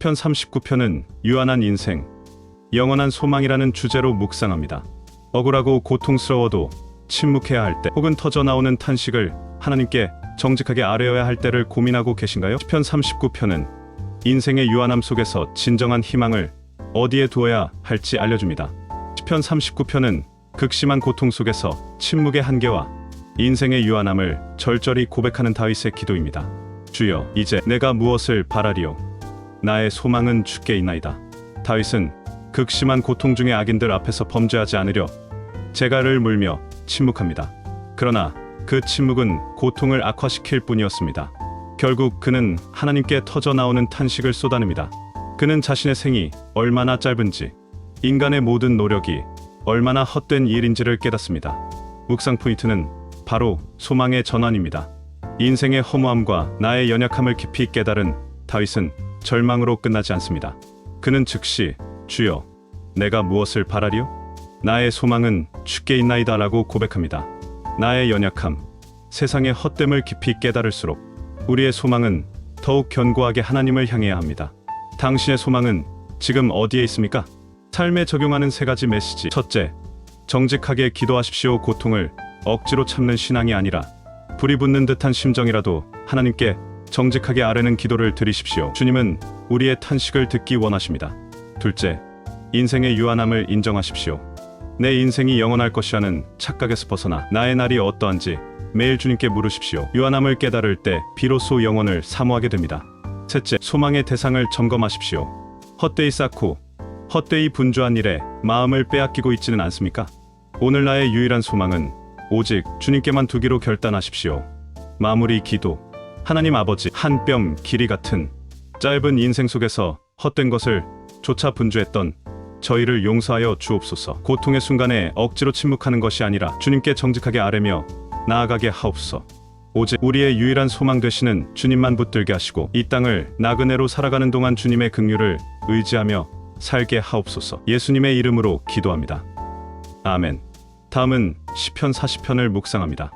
시편 39편은 유한한 인생, 영원한 소망이라는 주제로 묵상합니다. 억울하고 고통스러워도 침묵해야 할 때, 혹은 터져 나오는 탄식을 하나님께 정직하게 아뢰어야 할 때를 고민하고 계신가요? 시편 39편은 인생의 유한함 속에서 진정한 희망을 어디에 두어야 할지 알려줍니다. 시편 39편은 극심한 고통 속에서 침묵의 한계와 인생의 유한함을 절절히 고백하는 다윗의 기도입니다. 주여, 이제 내가 무엇을 바라리요? 나의 소망은 주께 있나이다. 다윗은 극심한 고통 중의 악인들 앞에서 범죄하지 않으려 재갈을 물며 침묵합니다. 그러나 그 침묵은 고통을 악화시킬 뿐이었습니다. 결국 그는 하나님께 터져 나오는 탄식을 쏟아냅니다. 그는 자신의 생이 얼마나 짧은지, 인간의 모든 노력이 얼마나 헛된 일인지를 깨닫습니다. 묵상 포인트는 바로 소망의 전환입니다. 인생의 허무함과 나의 연약함을 깊이 깨달은 다윗은 절망으로 끝나지 않습니다. 그는 즉시 주여 내가 무엇을 바라리요? 나의 소망은 주께 있나이다라고 고백합니다. 나의 연약함, 세상의 헛됨을 깊이 깨달을수록 우리의 소망은 더욱 견고하게 하나님을 향해야 합니다. 당신의 소망은 지금 어디에 있습니까? 삶에 적용하는 세 가지 메시지. 첫째, 정직하게 기도하십시오. 고통을 억지로 참는 신앙이 아니라 불이 붙는 듯한 심정이라도 하나님께 정직하게 아뢰는 기도를 드리십시오. 주님은 우리의 탄식을 듣기 원하십니다. 둘째, 인생의 유한함을 인정하십시오. 내 인생이 영원할 것이라는 착각에서 벗어나 나의 날이 어떠한지 매일 주님께 물으십시오. 유한함을 깨달을 때 비로소 영혼을 사모하게 됩니다. 셋째, 소망의 대상을 점검하십시오. 헛되이 쌓고 헛되이 분주한 일에 마음을 빼앗기고 있지는 않습니까? 오늘 나의 유일한 소망은 오직 주님께만 두기로 결단하십시오. 마무리 기도. 하나님 아버지 한 뼘 길이 같은 짧은 인생 속에서 헛된 것을 조차 분주했던 저희를 용서하여 주옵소서. 고통의 순간에 억지로 침묵하는 것이 아니라 주님께 정직하게 아뢰며 나아가게 하옵소서. 오직 우리의 유일한 소망 되시는 주님만 붙들게 하시고 이 땅을 나그네로 살아가는 동안 주님의 긍휼을 의지하며 살게 하옵소서. 예수님의 이름으로 기도합니다. 아멘. 다음은 시편 40편을 묵상합니다.